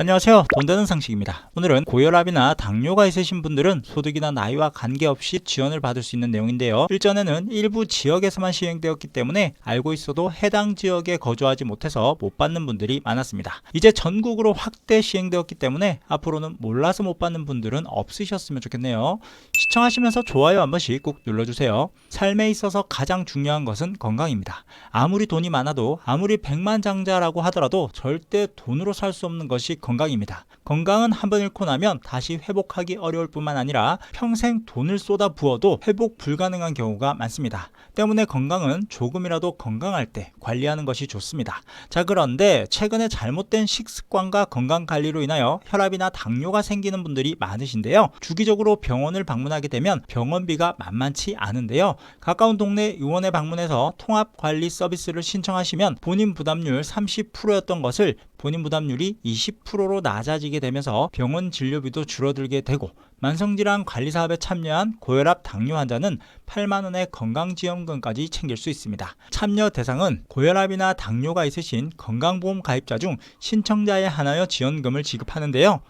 안녕하세요. 돈 되는 상식입니다. 오늘은 고혈압이나 당뇨가 있으신 분들은 소득이나 나이와 관계없이 지원을 받을 수 있는 내용인데요. 일전에는 일부 지역에서만 시행되었기 때문에 알고 있어도 해당 지역에 거주하지 못해서 못 받는 분들이 많았습니다. 이제 전국으로 확대 시행되었기 때문에 앞으로는 몰라서 못 받는 분들은 없으셨으면 좋겠네요. 시청하시면서 좋아요 한 번씩 꼭 눌러주세요. 삶에 있어서 가장 중요한 것은 건강입니다. 아무리 돈이 많아도 아무리 백만장자라고 하더라도 절대 돈으로 살 수 없는 것이 건강입니다. 건강은 한 번 잃고 나면 다시 회복하기 어려울 뿐만 아니라 평생 돈을 쏟아 부어도 회복 불가능한 경우가 많습니다. 때문에 건강은 조금이라도 건강할 때 관리하는 것이 좋습니다. 자, 그런데 최근에 잘못된 식습관과 건강 관리로 인하여 혈압이나 당뇨가 생기는 분들이 많으신데요. 주기적으로 병원을 방문하게 되면 병원비가 만만치 않은데요. 가까운 동네 의원에 방문해서 통합 관리 서비스를 신청하시면 본인 부담률 30%였던 것을 본인 부담률이 20%로 낮아지게 되면서 병원 진료비도 줄어들게 되고 만성질환 관리 사업에 참여한 고혈압 당뇨 환자는 8만 원의 건강지원금까지 챙길 수 있습니다. 참여 대상은 고혈압이나 당뇨가 있으신 건강보험 가입자 중 신청자에 한하여 지원금을 지급하는데요.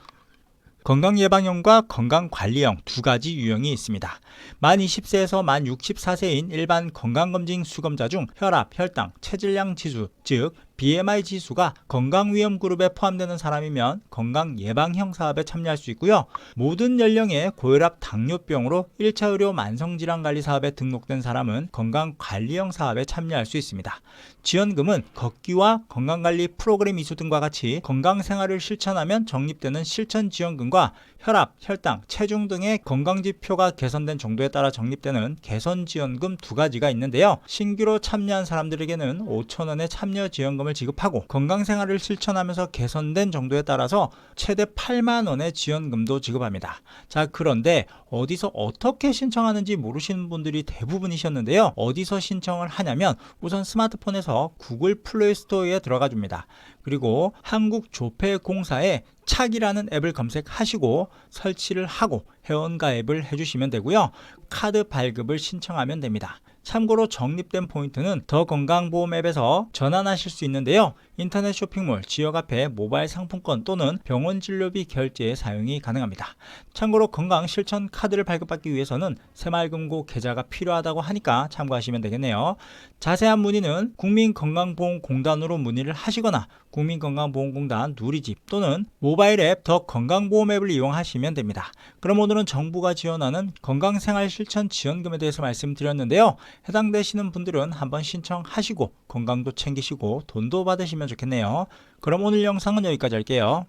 건강예방형과 건강관리형 두 가지 유형이 있습니다. 만 20세에서 만 64세인 일반 건강검진 수검자 중 혈압, 혈당, 체질량 지수, 즉 BMI 지수가 건강 위험 그룹에 포함되는 사람이면 건강 예방형 사업에 참여할 수 있고요. 모든 연령의 고혈압 당뇨병으로 1차 의료 만성질환 관리 사업에 등록된 사람은 건강 관리형 사업에 참여할 수 있습니다. 지원금은 걷기와 건강관리 프로그램 이수 등과 같이 건강생활을 실천하면 적립되는 실천지원금과 혈압, 혈당, 체중 등의 건강지표가 개선된 정도에 따라 적립되는 개선지원금 두 가지가 있는데요. 신규로 참여한 사람들에게는 5천원의 참여지원금을 지급하고 건강 생활을 실천하면서 개선된 정도에 따라서 최대 8만 원의 지원금도 지급합니다. 자, 그런데 어디서 어떻게 신청하는지 모르시는 분들이 대부분이셨는데요. 어디서 신청을 하냐면 우선 스마트폰에서 구글 플레이 스토어에 들어가 줍니다. 그리고 한국조폐공사에 착이라는 앱을 검색하시고 설치를 하고 회원가입을 해주시면 되고요. 카드 발급을 신청하면 됩니다. 참고로 적립된 포인트는 더 건강보험 앱에서 전환하실 수 있는데요. 인터넷 쇼핑몰, 지역 앞에 모바일 상품권 또는 병원 진료비 결제 사용이 가능합니다. 참고로 건강 실천 카드를 발급받기 위해서는 새마을금고 계좌가 필요하다고 하니까 참고하시면 되겠네요. 자세한 문의는 국민건강보험공단으로 문의를 하시거나 국민건강보험공단 누리집 또는 모바일 앱 더 건강보험 앱을 이용하시면 됩니다. 그럼 오늘은 정부가 지원하는 건강생활 실천 지원금에 대해서 말씀드렸는데요. 해당되시는 분들은 한번 신청하시고 건강도 챙기시고 돈도 받으시면 좋겠네요. 그럼 오늘 영상은 여기까지 할게요.